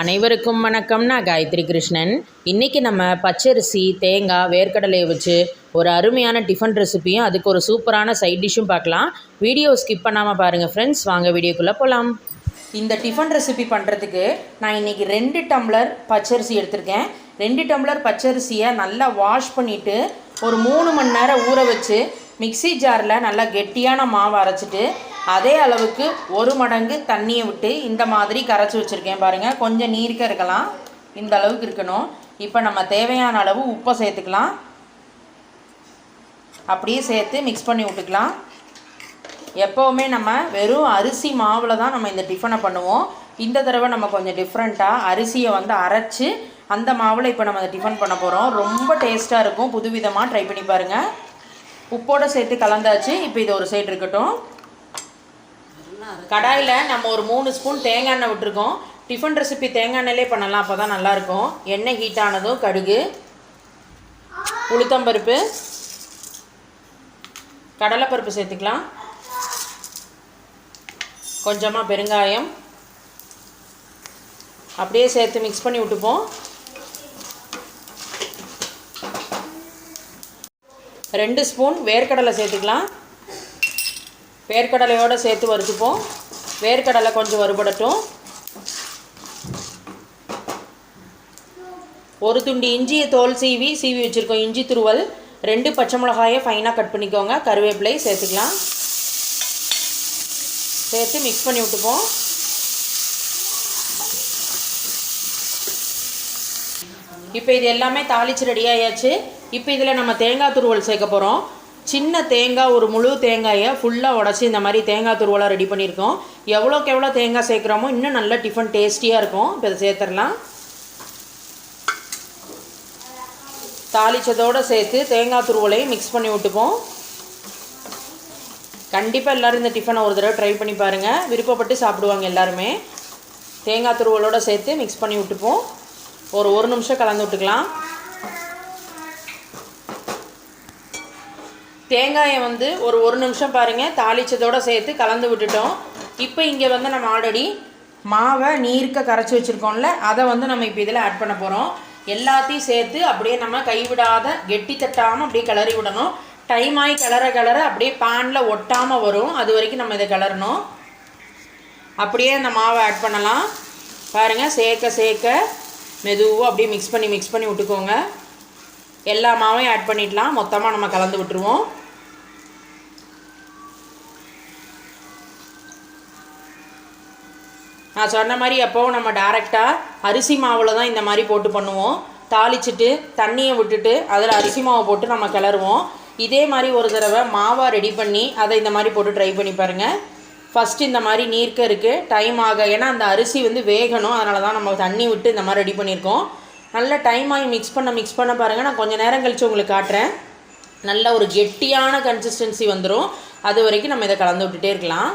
அனைவருக்கும் வணக்கம். நான் காயத்ரி கிருஷ்ணன். இன்றைக்கி நம்ம பச்சரிசி தேங்காய் வேர்க்கடலையை வச்சு ஒரு அருமையான டிஃபன் ரெசிபியும் அதுக்கு ஒரு சூப்பரான சைட் டிஷ்ஷும் பார்க்கலாம். வீடியோ ஸ்கிப் பண்ணாமல் பாருங்கள் ஃப்ரெண்ட்ஸ் வாங்க வீடியோக்குள்ளே போகலாம் இந்த டிஃபன் ரெசிபி பண்ணுறதுக்கு நான் இன்றைக்கி ரெண்டு டம்ளர் பச்சரிசி எடுத்திருக்கேன். ரெண்டு டம்ளர் பச்சரிசியை நல்லா வாஷ் பண்ணிவிட்டு ஒரு மூணு மணி நேரம் ஊற வச்சு மிக்ஸி ஜாரில் நல்லா கெட்டியான மாவு அரைச்சிட்டு அதே அளவுக்கு ஒரு மடங்கு தண்ணியை விட்டு இந்த மாதிரி கரைச்சி வச்சுருக்கேன் பாருங்கள் கொஞ்சம் நீர்க்க இருக்கலாம் இந்த அளவுக்கு இருக்கணும். இப்போ நம்ம தேவையான அளவு உப்பை சேர்த்துக்கலாம். அப்படியே சேர்த்து மிக்ஸ் பண்ணி விட்டுக்கலாம். எப்போவுமே நம்ம வெறும் அரிசி மாவில் தான் நம்ம இந்த டிஃபனை பண்ணுவோம். இந்த தடவை நம்ம கொஞ்சம் டிஃப்ரெண்ட்டாக அரிசியை வந்து அரைச்சி அந்த மாவில் இப்போ நம்ம டிஃபன் பண்ண போகிறோம் ரொம்ப டேஸ்ட்டாக இருக்கும். புதுவிதமாக ட்ரை பண்ணி பாருங்கள் உப்போடு சேர்த்து கலந்தாச்சு. இப்போ இது ஒரு சைடு இருக்கட்டும். கடாயில் நம்ம ஒரு மூணு ஸ்பூன் தேங்காய் எண்ணெய் விட்டுருக்கோம். டிஃபன் ரெசிபி தேங்காய் எண்ணெயிலே பண்ணலாம் அப்போ தான் நல்லாயிருக்கும். எண்ணெய் ஹீட் ஆனதும் கடுகு உளுத்தம்பருப்பு கடலைப்பருப்பு சேர்த்துக்கலாம். கொஞ்சமாக பெருங்காயம். அப்படியே சேர்த்து மிக்ஸ் பண்ணி விட்டுப்போம். ரெண்டு ஸ்பூன் வேர்க்கடலை சேர்த்துக்கலாம். வேர்க்கடலையோடு சேர்த்து வறுத்துப்போம். வேர்க்கடலை கொஞ்சம் வறுபடட்டும். ஒரு துண்டு இஞ்சியை தோல் சீவி சீவி வச்சுருக்கோம். இஞ்சி துருவல் ரெண்டு பச்சை மிளகாயை ஃபைனாக கட் பண்ணிக்கோங்க. கருவேப்பிலை சேர்த்துக்கலாம். சேர்த்து மிக்ஸ் பண்ணி விட்டுப்போம். இப்போ இது எல்லாமே தாளித்து ரெடி ஆயாச்சு. இப்போ இதில் நம்ம தேங்காய் துருவல் சேர்க்க போகிறோம் சின்ன தேங்காய் ஒரு முழு தேங்காயை ஃபுல்லாக உடச்சி இந்த மாதிரி தேங்காய் துருவலாக ரெடி பண்ணியிருக்கோம். எவ்வளோக்கு எவ்வளோ தேங்காய் சேர்க்குறோமோ இன்னும் நல்ல டிஃபன் டேஸ்டியாக இருக்கும். இப்போ இதை சேர்த்துடலாம். தாளிச்சதோடு சேர்த்து தேங்காய் துருவலையும் மிக்ஸ் பண்ணி விட்டுப்போம். கண்டிப்பாக எல்லோரும் இந்த டிஃபனை ஒரு தடவை ட்ரை பண்ணி பாருங்கள் விருப்பப்பட்டு சாப்பிடுவாங்க எல்லாருமே. தேங்காய் துருவலோடு சேர்த்து மிக்ஸ் பண்ணி விட்டுப்போம். ஒரு ஒரு நிமிஷம் கலந்து விட்டுக்கலாம். தேங்காயை வந்து ஒரு ஒரு நிமிஷம் பாருங்கள் தாளிச்சதோடு சேர்த்து கலந்து விட்டுட்டோம். இப்போ இங்கே வந்து நம்ம ஆல்ரெடி மாவை நீர்க்க கரைச்சி வச்சுருக்கோம்ல அதை வந்து நம்ம இப்போ இதில் ஆட் பண்ண போகிறோம் எல்லாத்தையும் சேர்த்து அப்படியே நம்ம கைவிடாத கெட்டி தட்டாமல் அப்படியே கிளறி விடணும். டைம் ஆகி கிளற கிளற அப்படியே பேனில் ஒட்டாமல் வரும். அது வரைக்கும் நம்ம இதை கிளறணும். அப்படியே அந்த மாவை ஆட் பண்ணலாம். பாருங்கள் சேர்க்க சேர்க்க மெதுவாக அப்படியே மிக்ஸ் பண்ணி மிக்ஸ் பண்ணி விட்டுக்கோங்க. எல்லா மாவையும் ஆட் பண்ணிடலாம். மொத்தமாக நம்ம கலந்து விட்டுருவோம். நான் சொன்ன மாதிரி எப்போவும் நம்ம டேரெக்டாக அரிசி மாவில் தான் இந்த மாதிரி போட்டு பண்ணுவோம். தாளிச்சிட்டு தண்ணியை விட்டுட்டு அதில் அரிசி மாவை போட்டு நம்ம கிளறுவோம். இதே மாதிரி ஒரு தடவை மாவாக ரெடி பண்ணி அதை இந்த மாதிரி போட்டு ட்ரை பண்ணி பாருங்கள் ஃபஸ்ட்டு இந்த மாதிரி நீர்க்க இருக்குது டைம் ஆக ஏன்னா அந்த அரிசி வந்து வேகணும். அதனால தான் நம்ம தண்ணி விட்டு இந்த மாதிரி ரெடி பண்ணியிருக்கோம். நல்ல டைம் ஆகி மிக்ஸ் பண்ண மிக்ஸ் பண்ண பாருங்கள் நான் கொஞ்சம் நேரம் கழித்து உங்களுக்கு காட்டுறேன். நல்ல ஒரு கெட்டியான கன்சிஸ்டன்சி வந்துடும் அது வரைக்கும் நம்ம இதை கலந்து விட்டுட்டே இருக்கலாம்.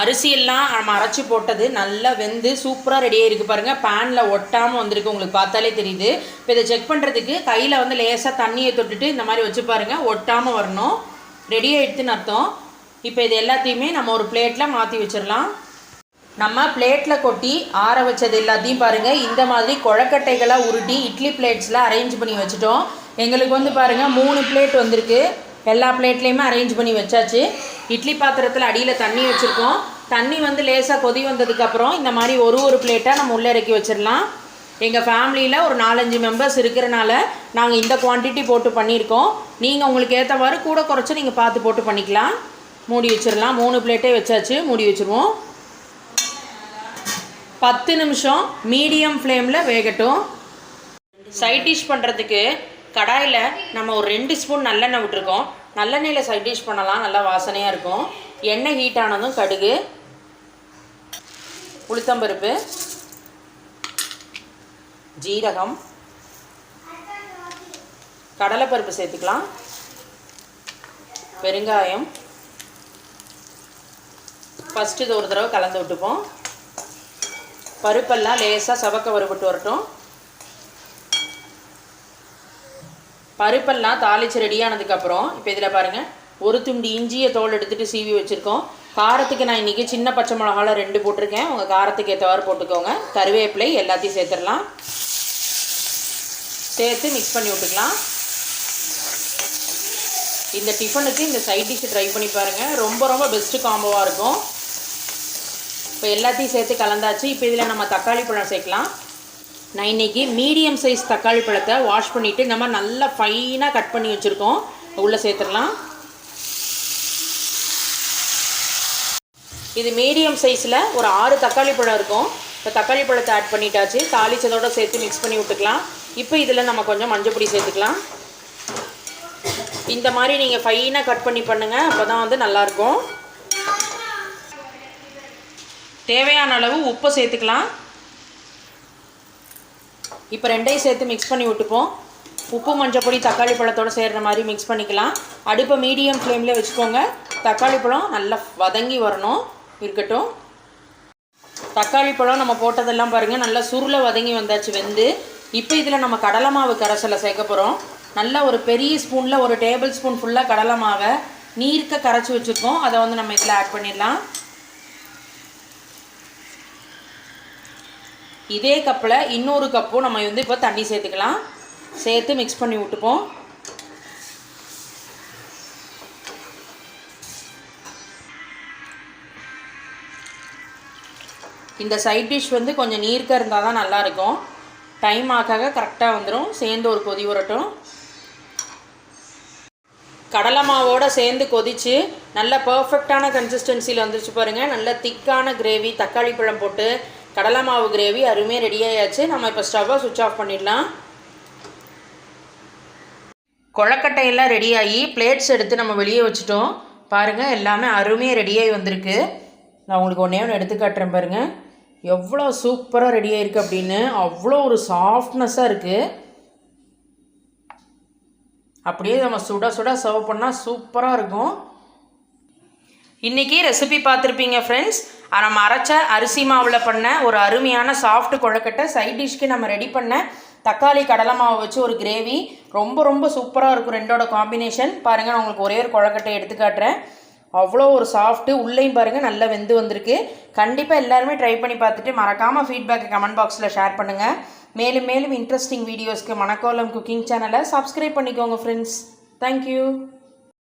அரிசியெல்லாம் நம்ம அரைச்சி போட்டது நல்லா வெந்து சூப்பராக ரெடியாக இருக்குது பாருங்கள் பேனில் ஒட்டாமல் வந்திருக்கு. உங்களுக்கு பார்த்தாலே தெரியுது. இப்போ இதை செக் பண்ணுறதுக்கு கையில் வந்து லேசாக தண்ணியை தொட்டுட்டு இந்த மாதிரி வச்சு பாருங்கள் ஒட்டாமல் வரணும். ரெடி ஆகிடுதுன்னு அர்த்தம். இப்போ இது எல்லாத்தையுமே நம்ம ஒரு பிளேட்டில் மாற்றி வச்சிடலாம். நம்ம பிளேட்டில் கொட்டி ஆற வச்சது எல்லாத்தையும் பாருங்கள் இந்த மாதிரி குழக்கட்டைகளாக உருட்டி இட்லி பிளேட்ஸில் அரேஞ்ச் பண்ணி வச்சுட்டோம். எங்களுக்கு வந்து பாருங்கள் மூணு பிளேட் வந்திருக்கு. எல்லா பிளேட்லேயுமே அரேஞ்ச் பண்ணி வச்சாச்சு. இட்லி பாத்திரத்தில் அடியில் தண்ணி வச்சுருக்கோம். தண்ணி வந்து லேசாக கொதி வந்ததுக்கப்புறம் இந்த மாதிரி ஒரு ஒரு பிளேட்டாக நம்ம உள்ளே இறக்கி வச்சிடலாம் எங்கள் ஃபேமிலியில் ஒரு நாலஞ்சு மெம்பர்ஸ் இருக்கிறனால நாங்கள் இந்த குவான்டிட்டி போட்டு பண்ணியிருக்கோம். நீங்கள் உங்களுக்கு ஏற்றவாறு கூட குறைச்சி நீங்கள் பார்த்து போட்டு பண்ணிக்கலாம். மூடி வச்சிடலாம் மூணு பிளேட்டே வச்சாச்சு. மூடி வச்சுருவோம். பத்து நிமிஷம் மீடியம் ஃப்ளேமில் வேகட்டும். சைட் டிஷ் பண்ணுறதுக்கு கடாயில் நம்ம ஒரு ரெண்டு ஸ்பூன் நல்லெண்ணெய் விட்டுருக்கோம். நல்லெண்ணெயில் சைட் டிஷ் பண்ணலாம் நல்லா வாசனையாக இருக்கும். எண்ணெய் ஹீட் ஆனதும் கடுகு உளுத்தம்பருப்பு ஜீரகம் கடலைப்பருப்பு சேர்த்துக்கலாம். பெருங்காயம். ஃபஸ்ட்டு இது ஒரு தடவை கலந்து விட்டுப்போம். பருப்பெல்லாம் லேசாக சவக்க வறுபட்டு வரட்டும். பருப்பெல்லாம் தாளித்து ரெடியானதுக்கப்புறம் இப்போ இதில் பாருங்கள் ஒரு துண்டு இஞ்சியை தோல் எடுத்துகிட்டு சீவி வச்சுருக்கோம். காரத்துக்கு நான் இன்றைக்கி சின்ன பச்சை மிளகாலாம் ரெண்டு போட்டிருக்கேன். உங்கள் காரத்துக்கு ஏற்றவாறு போட்டுக்கோங்க. கருவேப்பிலை எல்லாத்தையும் சேர்த்துடலாம். சேர்த்து மிக்ஸ் பண்ணி விட்டுக்கலாம். இந்த டிஃபனுக்கு இந்த சைட் டிஷ்ஷை ட்ரை பண்ணி பாருங்கள் ரொம்ப ரொம்ப பெஸ்ட்டு காம்போவாக இருக்கும். இப்போ எல்லாத்தையும் சேர்த்து கலந்தாச்சு. இப்போ இதில் நம்ம தக்காளி பழம் சேர்க்கலாம். நான் இன்றைக்கி மீடியம் சைஸ் தக்காளி பழத்தை வாஷ் பண்ணிவிட்டு நம்ம நல்லா ஃபைனாக கட் பண்ணி வச்சுருக்கோம். உள்ளே சேர்த்துடலாம். இது மீடியம் சைஸில் ஒரு ஆறு தக்காளி பழம் இருக்கும். இப்போ தக்காளி பழத்தை ஆட் பண்ணிட்டாச்சு. தாளிச்சதோட சேர்த்து மிக்ஸ் பண்ணி விட்டுக்கலாம். இப்போ இதில் நம்ம கொஞ்சம் மஞ்சள் பொடி சேர்த்துக்கலாம். இந்த மாதிரி நீங்கள் ஃபைனாக கட் பண்ணி பண்ணுங்கள் அப்போ தான் வந்து நல்லாயிருக்கும் தேவையான அளவு உப்பை சேர்த்துக்கலாம். இப்போ ரெண்டையும் சேர்த்து மிக்ஸ் பண்ணி விட்டுப்போம். உப்பு மஞ்சள் பொடி தக்காளி பழத்தோடு சேர்கிற மாதிரி மிக்ஸ் பண்ணிக்கலாம். அடுப்பை மீடியம் ஃப்ளேமில் வச்சுக்கோங்க. தக்காளி பழம் நல்லா வதங்கி வரணும். இருக்கட்டும். தக்காளி பழம் நம்ம போட்டதெல்லாம் பாருங்கள் நல்லா சுருளை வதங்கி வந்தாச்சு வெந்து. இப்போ இதில் நம்ம கடலை மாவு கரைசலை சேர்க்க போகிறோம் நல்லா ஒரு பெரிய ஸ்பூனில் ஒரு டேபிள் ஸ்பூன் ஃபுல்லாக கடலை மாவை நீர்க்க கரைச்சி வச்சுருக்கோம். அதை வந்து நம்ம இதில் ஆட் பண்ணிடலாம். இதே கப்பில் இன்னொரு கப்பும் நம்ம வந்து இப்போ தண்ணி சேர்த்துக்கலாம். சேர்த்து மிக்ஸ் பண்ணி விட்டுப்போம். இந்த சைட் டிஷ் வந்து கொஞ்சம் நீர்க்க இருந்தால் தான் நல்லாயிருக்கும் டைம் ஆக கரெக்டாக வந்துடும் சேர்ந்து ஒரு கொதி வரட்டும். கடலை மாவோட சேர்ந்து கொதிச்சு நல்ல பர்ஃபெக்டான கன்சிஸ்டன்சியில் வந்துருச்சு பாருங்கள் நல்ல திக்கான கிரேவி தக்காளி பழம் போட்டு கடலை மாவு கிரேவி அருமையாக ரெடி ஆயாச்சு. நம்ம இப்போ ஸ்டவ்வை சுவிட்ச் ஆஃப் பண்ணிடலாம். கொழக்கட்டையெல்லாம் ரெடியாகி பிளேட்ஸ் எடுத்து நம்ம வெளியே வச்சுட்டோம். பாருங்கள் எல்லாமே அருமையாக ரெடியாகி வந்திருக்கு. நான் உங்களுக்கு ஒன்றே ஒன்று எடுத்து காட்டுறேன் பாருங்கள் எவ்வளோ சூப்பராக ரெடி ஆகிருக்கு அப்படின்னு. அவ்வளோ ஒரு சாஃப்ட்னஸாக இருக்குது அப்படியே நம்ம சுட சுட சர்வ் பண்ணால் சூப்பராக இருக்கும். இன்றைக்கி ரெசிபி பார்த்துருப்பீங்க ஃப்ரெண்ட்ஸ் நம்ம அரைச்ச அரிசி மாவில் பண்ண ஒரு அருமையான சாஃப்ட் கொழக்கட்டை சைட் டிஷ்க்கு நம்ம ரெடி பண்ண தக்காளி கடலை மாவு வச்சு ஒரு கிரேவி ரொம்ப ரொம்ப சூப்பராக இருக்கும் ரெண்டோட காம்பினேஷன் பாருங்கள் நான் உங்களுக்கு ஒரே ஒரு கொழக்கட்டை எடுத்து காட்டுறேன். அவ்வளோ ஒரு சாஃப்ட்டு உள்ளேயும் பாருங்கள் நல்லா வெந்து வந்திருக்கு. கண்டிப்பாக எல்லாருமே ட்ரை பண்ணி பார்த்துட்டு மறக்காமல் ஃபீட்பேக்கை கமெண்ட் பாக்ஸில் ஷேர் பண்ணுங்கள் மேலும் மேலும் இன்ட்ரெஸ்டிங் வீடியோஸ்க்கு மணக்கோலம் குக்கிங் சேனலை சப்ஸ்கிரைப் பண்ணிக்கோங்க ஃப்ரெண்ட்ஸ் தேங்க்யூ